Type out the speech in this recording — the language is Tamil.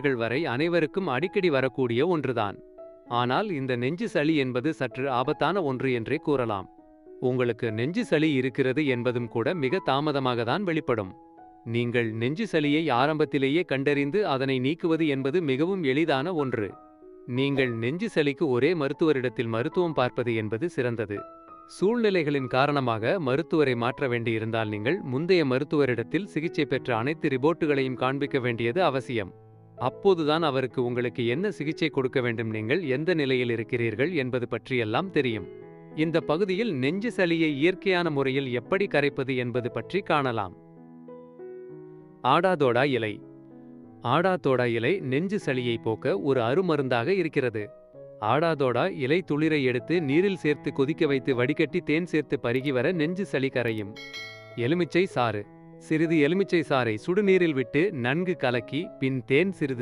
வயதினர்கள் வரை அனைவருக்கும் அடிக்கடி வரக்கூடிய ஒன்றுதான். ஆனால் இந்த நெஞ்சு சளி என்பது சற்று ஆபத்தான ஒன்று என்றே கூறலாம். உங்களுக்கு நெஞ்சு சளி இருக்கிறது என்பதும் கூட மிக தாமதமாக தான் வெளிப்படும். நீங்கள் நெஞ்சு சளியை ஆரம்பத்திலேயே கண்டறிந்து அதனை நீக்குவது என்பது மிகவும் எளிதான ஒன்று. நீங்கள் நெஞ்சு சளிக்கு ஒரே மருத்துவரிடத்தில் மருத்துவம் பார்ப்பது என்பது சிறந்தது. சூழ்நிலைகளின் காரணமாக மருத்துவரை மாற்ற வேண்டியிருந்தால் நீங்கள் முந்தைய மருத்துவரிடத்தில் சிகிச்சை பெற்ற அனைத்து ரிப்போர்ட்டுகளையும் காண்பிக்க வேண்டியது அவசியம். அப்போதுதான் அவருக்கு உங்களுக்கு என்ன சிகிச்சை கொடுக்க வேண்டும் நீங்கள் எந்த நிலையில் இருக்கிறீர்கள் என்பது பற்றியெல்லாம் தெரியும். இந்த பகுதியில் நெஞ்சு சளியை இயற்கையான முறையில் எப்படி கரைப்பது என்பது பற்றி காணலாம். ஆடாதோடா இலை. ஆடாதோடா இலை நெஞ்சு சளியை போக்க ஒரு அருமருந்தாக இருக்கிறது. ஆடாதோடா இலை துளிரை எடுத்து நீரில் சேர்த்து கொதிக்க வைத்து வடிகட்டி தேன் சேர்த்து பருகி வர நெஞ்சு சளி கரையும். எலுமிச்சை சாறு. சிறிது எலுமிச்சை சாறை சுடுநீரில் விட்டு நன்கு கலக்கி பின் தேன் சிறிது